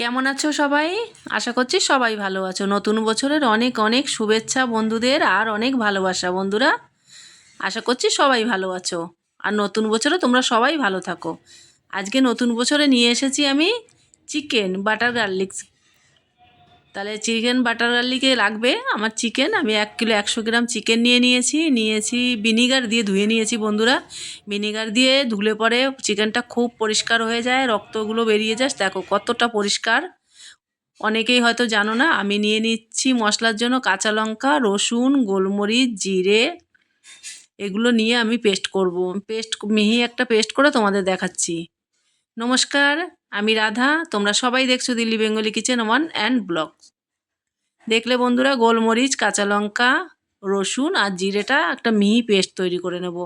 কেমন আছো সবাই? আশা করছি সবাই ভালো আছো। নতুন বছরের অনেক অনেক শুভেচ্ছা বন্ধুদের আর অনেক ভালোবাসা বন্ধুরা। আশা করছি সবাই ভালো আছো। আর নতুন বছরে তোমরা সবাই ভালো থাকো। আজকে নতুন বছরে নিয়ে এসেছি আমি চিকেন বাটার গার্লিক। তাহলে চিকেন বাটার গার্লিকে লাগবে আমার চিকেন। আমি এক কিলো একশো গ্রাম চিকেন নিয়ে নিয়েছি নিয়েছি ভিনিগার দিয়ে ধুয়ে নিয়েছি বন্ধুরা। ভিনিগার দিয়ে ধুলে পরে চিকেনটা খুব পরিষ্কার হয়ে যায়, রক্তগুলো বেরিয়ে যায়। দেখো কতটা পরিষ্কার। অনেকেই হয়তো জানো না, আমি নিয়ে নিচ্ছি মশলার জন্য কাঁচা লঙ্কা, রসুন, গোলমরিচ, জিরে। এগুলো নিয়ে আমি পেস্ট করব। পেস্ট, মিহি একটা পেস্ট করে তোমাদের দেখাচ্ছি। নমস্কার। আমি রাধা, তোমরা সবাই দেখছ Delhi Bengali kitchen one and blog দেখলে বন্ধুরা, গোলমরিচ, কাঁচা লঙ্কা, রসুন আর জিরেটা একটা মিহি পেস্ট তৈরি করে নেব।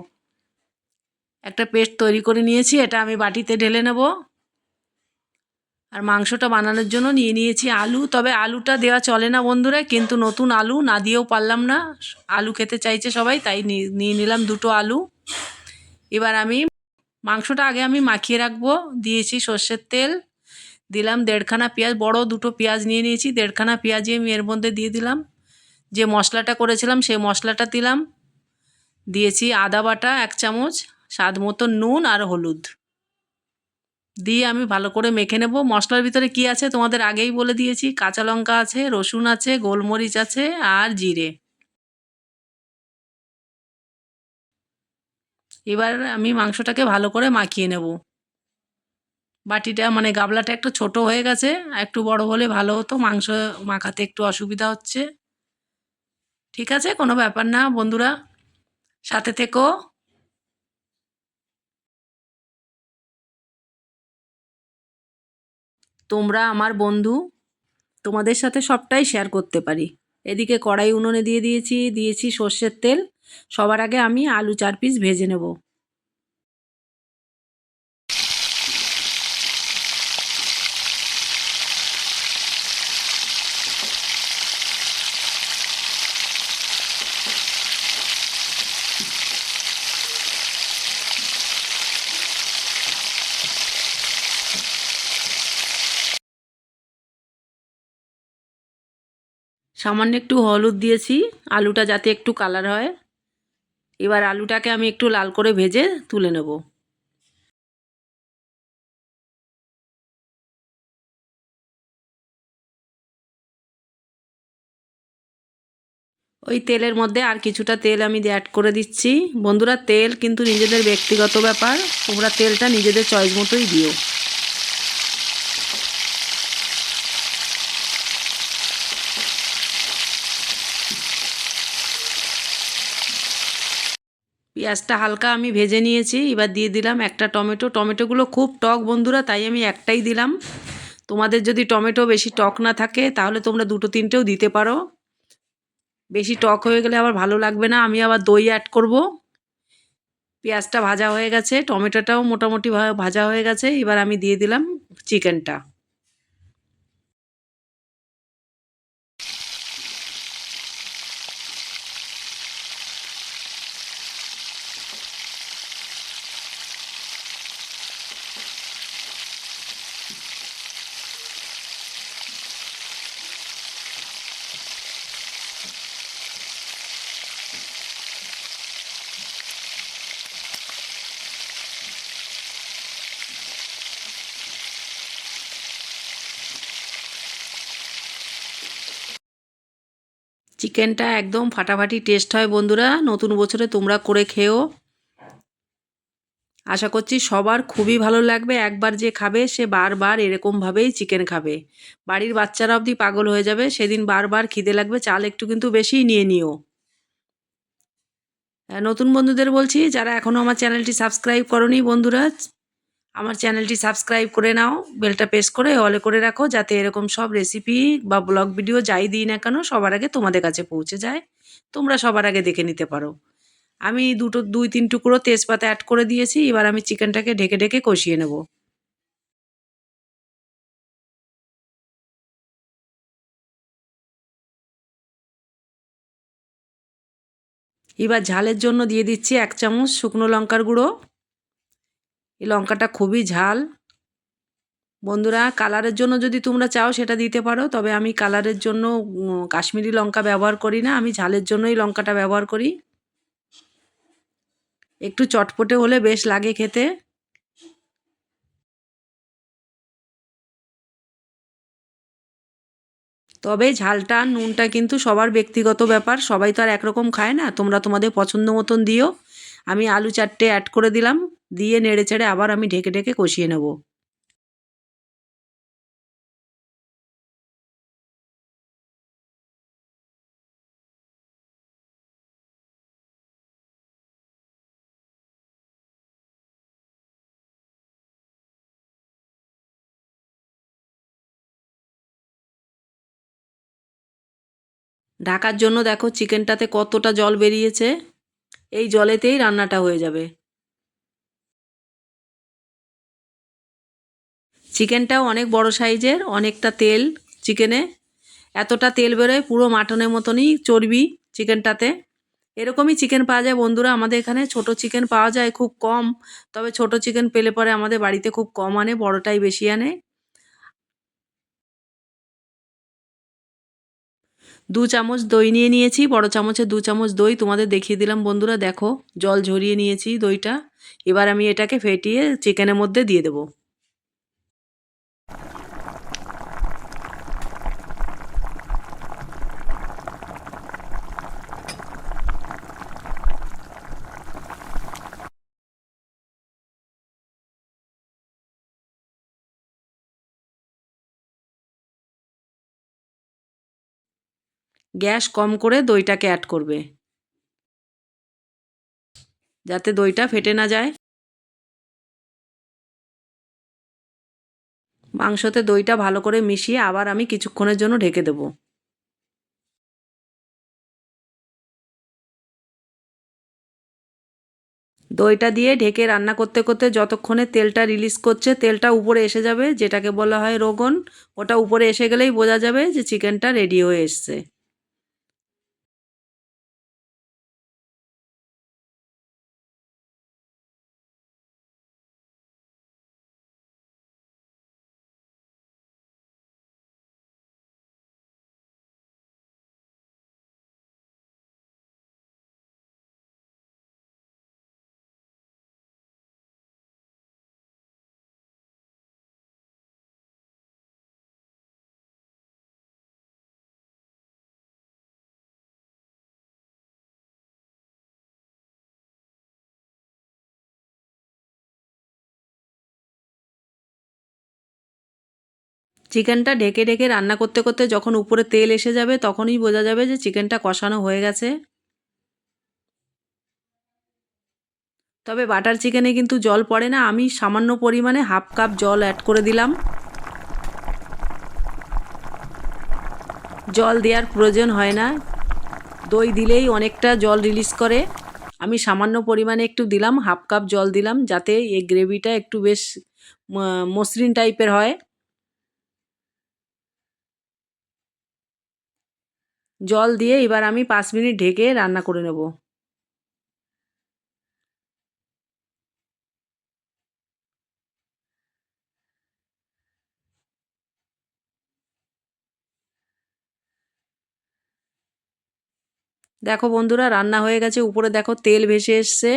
একটা পেস্ট তৈরি করে নিয়েছি, এটা আমি বাটিতে ঢেলে নেব। আর মাংসটা বানানোর জন্য নিয়ে নিয়েছি আলু। তবে আলুটা দেওয়া চলে না বন্ধুরা, কিন্তু নতুন আলু, না দিয়েও পারলাম না। আলু খেতে চাইছে সবাই, তাই নিয়ে নিলাম দুটো আলু। এবার আমি মাংসটা আগে আমি মাখিয়ে রাখব। দিয়েছি সর্ষের তেল, দিলাম দেড়খানা পেঁয়াজ, বড় দুটো পেঁয়াজ নিয়ে নিয়েছি, দেড়খানা পেঁয়াজই আমি এর মধ্যে দিয়ে দিলাম। যে মশলাটা করেছিলাম সেই মশলাটা দিলাম। দিয়েছি আদা বাটা এক চামচ, স্বাদ মতো নুন আর হলুদ। দিয়ে আমি ভালো করে মেখে নেব। মশলার ভিতরে কি আছে তোমাদের আগেই বলে দিয়েছি। কাঁচা লঙ্কা আছে, রসুন আছে, গোলমরিচ আছে আর জিরে। এবার আমি মাংসটাকে ভালো করে মাখিয়ে নেব। বাটিটা মানে গাবলাটা একটু ছোট হয়ে গেছে একটু বড় হলে ভালো হতো, মাংস মাখাতে একটু অসুবিধা হচ্ছে। ঠিক আছে, কোনো ব্যাপার না বন্ধুরা, সাথে থেকো। তোমরা আমার বন্ধু, তোমাদের সাথে সবটাই শেয়ার করতে পারি। এদিকে কড়াই উনুনে দিয়ে দিয়েছি দিয়েছি সর্ষের তেল। সবার আগে আমি আলু চার পিস ভেজে নেব। সামান্য একটু হলুদ দিয়েছি, আলুটা যাতে একটু কালার হয়। এবার আলুটাকে আমি একটু লাল করে ভেজে তুলে নেব। ওই তেলের মধ্যে আর কিছুটা তেল আমি অ্যাড করে দিচ্ছি। বন্ধুরা, তেল কিন্তু নিজেদের ব্যক্তিগত ব্যাপার। তোমরা তেলটা নিজেদের চয়েস মতোই দিও। পেঁয়াজটা হালকা আমি ভেজে নিয়েছি, এবার দিয়ে দিলাম একটা টমেটো। টমেটোগুলো খুব টক বন্ধুরা, তাই আমি একটাই দিলাম। তোমাদের যদি টমেটো বেশি টক না থাকে, তাহলে তোমরা দুটো তিনটেও দিতে পারো। বেশি টক হয়ে গেলে আবার ভালো লাগবে না, আমি আবার দই অ্যাড করব। পেঁয়াজটা ভাজা হয়ে গেছে, টমেটোটাও মোটামুটি ভাজা হয়ে গেছে, এবার আমি দিয়ে দিলাম চিকেনটা চিকেনটা একদম ফাটাফাটি টেস্ট হয় বন্ধুরা। নতুন বছরে তোমরা করে খেও। আশা করছি সবার খুবই ভালো লাগবে। একবার যে খাবে, সে বারবার এরকমভাবেই চিকেন খাবে। বাড়ির বাচ্চারা অবধি পাগল হয়ে যাবে। সেদিন বারবার খিদে লাগবে। চাল একটু কিন্তু বেশি নিয়ে নিও। নতুন বন্ধুদের বলছি, যারা এখনও আমার চ্যানেলটি সাবস্ক্রাইব করনি বন্ধুরা আমার চ্যানেলটি সাবস্ক্রাইব করে নাও, বেলটা প্রেস করে অলে করে রাখো, যাতে এরকম সব রেসিপি বা ব্লগ ভিডিও যাই দিই না কেন, সবার আগে তোমাদের কাছে পৌঁছে যায়। তোমরা সবার আগে দেখে নিতে পারো। আমি দুটো, দুই, তিন টুকরো তেজপাতা অ্যাড করে দিয়েছি, এবার আমি চিকেনটাকে ঢেকে ঢেকে কষিয়ে নেব। এবার ঝালের জন্য দিয়ে দিচ্ছি এক চামচ শুকনো লঙ্কার গুঁড়ো। এই লঙ্কাটা খুবই ঝাল। বন্ধুরা, কালারের জন্য যদি তোমরা চাও সেটা দিতে পারো, তবে আমি কালারের জন্য কাশ্মীরি লঙ্কা ব্যবহার করি না। আমি ঝালের জন্যই লঙ্কাটা ব্যবহার করি। একটু চটপটে হলে বেশ লাগে খেতে। তবে ঝালটা, নুনটা কিন্তু সবার ব্যক্তিগত ব্যাপার, সবাই তো আর একরকম খায় না। তোমরা তোমাদের পছন্দ মতন দিও। আমি আলু চারটে অ্যাড করে দিলাম। দিয়ে নেড়ে চেড়ে আবার আমি ঢেকে ঢেকে কষিয়ে নেব। ঢাকার জন্য দেখো চিকেনটাতে কতটা জল বেরিয়েছে, এই জলেতেই রান্নাটা হয়ে যাবে। চিকেনটাও অনেক বড় সাইজের, অনেকটা তেল চিকেনে এতটা তেল বেরোয় পুরো মাটনের মতনই চর্বি চিকেনটাতে এরকমই চিকেন পাওয়া যায় বন্ধুরা, আমাদের এখানে ছোট চিকেন পাওয়া যায় খুব কম, তবে ছোট চিকেন পেলে পরে আমাদের বাড়িতে খুব কম আনে, বড়টাই বেশি আনে। দু চামচ দই নিয়ে নিয়েছি, বড় চামচে দু চামচ দই তোমাদের দেখিয়ে দিলাম বন্ধুরা, দেখো, জল ঝরিয়ে নিয়েছি দইটা। এবার আমি এটাকে ফেটিয়ে চিকেনের মধ্যে দিয়ে দেবো। গ্যাস কম করে দইটাকে অ্যাড করবে। যাতে দইটা ফেটে না যায়। মাংসতে দইটা ভালো করে মিশিয়ে আবার আমি কিছুক্ষণের জন্য ঢেকে দেব। দইটা দিয়ে ঢেকে রান্না করতে করতে যতক্ষণে তেলটা রিলিজ করছে, তেলটা উপরে এসে যাবে, যেটাকে বলা হয় রোগন। ওটা উপরে এসে গেলেই বোঝা যাবে যে চিকেনটা রেডি হয়ে এসছে। চিকেনটা ঢেকে ঢেকে রান্না করতে করতে যখন উপরে তেল এসে যাবে, তখনই বোঝা যাবে যে চিকেনটা কষানো হয়ে গেছে। তবে বাটার চিকেনে কিন্তু জল পড়ে না, আমি সামান্য পরিমাণে হাফ কাপ জল অ্যাড করে দিলাম। জল দেওয়ার প্রয়োজন হয় না। দই দিলেই অনেকটা জল রিলিজ করে। আমি সামান্য পরিমাণে একটু দিলাম, হাফ কাপ জল দিলাম, যাতে এই গ্রেভিটা একটু বেশ মসৃণ টাইপের হয়। জল দিয়ে এবার আমি পাঁচ মিনিট ঢেকে রান্না করে নেব। দেখো বন্ধুরা, রান্না হয়ে গেছে। উপরে দেখো তেল ভেসে এসছে।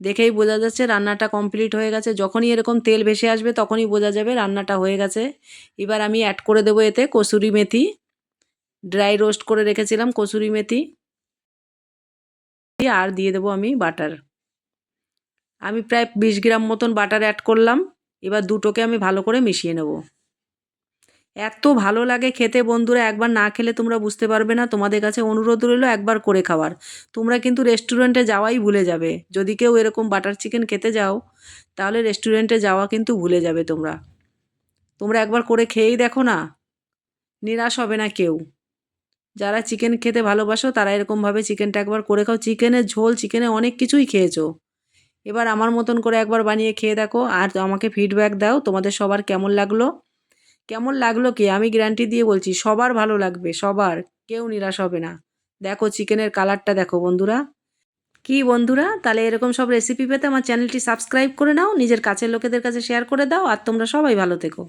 দেখেই বোঝা যাচ্ছে রান্নাটা কমপ্লিট হয়ে গেছে। যখনই এরকম তেল ভেসে আসবে, তখনই বোঝা যাবে রান্নাটা হয়ে গেছে। এবার আমি অ্যাড করে দেবো এতে কসুরি মেথি। ড্রাই রোস্ট করে রেখেছিলাম কসুরি মেথি। আর দিয়ে দেবো আমি বাটার আমি প্রায় বিশ গ্রাম মতন বাটার অ্যাড করলাম। এবার দুটোকে আমি ভালো করে মিশিয়ে নেব। এত ভালো লাগে খেতে বন্ধুরা, একবার না খেলে তোমরা বুঝতে পারবে না। তোমাদের কাছে অনুরোধ রইল একবার করে খাওয়ার। তোমরা কিন্তু রেস্টুরেন্টে যাওয়াই ভুলে যাবে। যদি কেউ এরকম বাটার চিকেন খেতে যাও, তাহলে রেস্টুরেন্টে যাওয়া কিন্তু ভুলে যাবে তোমরা। তোমরা একবার করে খেয়েই দেখো না। নিরাশ হবে না কেউ। যারা চিকেন খেতে ভালোবাসো, তারা এরকমভাবে চিকেনটা একবার করে খাও। চিকেনের ঝোল চিকেনে অনেক কিছুই খেয়েছো। এবার আমার মতন করে একবার বানিয়ে খেয়ে দেখো, আর আমাকে ফিডব্যাক দাও, তোমাদের সবার কেমন লাগল? কেমন লাগল কি? আমি গ্যারান্টি দিয়ে বলছি, সবার ভালো লাগবে, সবার। কেউ নিরাশ হবে না। দেখো চিকেনের কালারটা দেখো বন্ধুরা। কি বন্ধুরা? তাহলে এরকম সব রেসিপি পেতে আমার চ্যানেলটি সাবস্ক্রাইব করে নাও, নিজের কাছের লোকেদের কাছে শেয়ার করে দাও, আর তোমরা সবাই ভালো থেকো।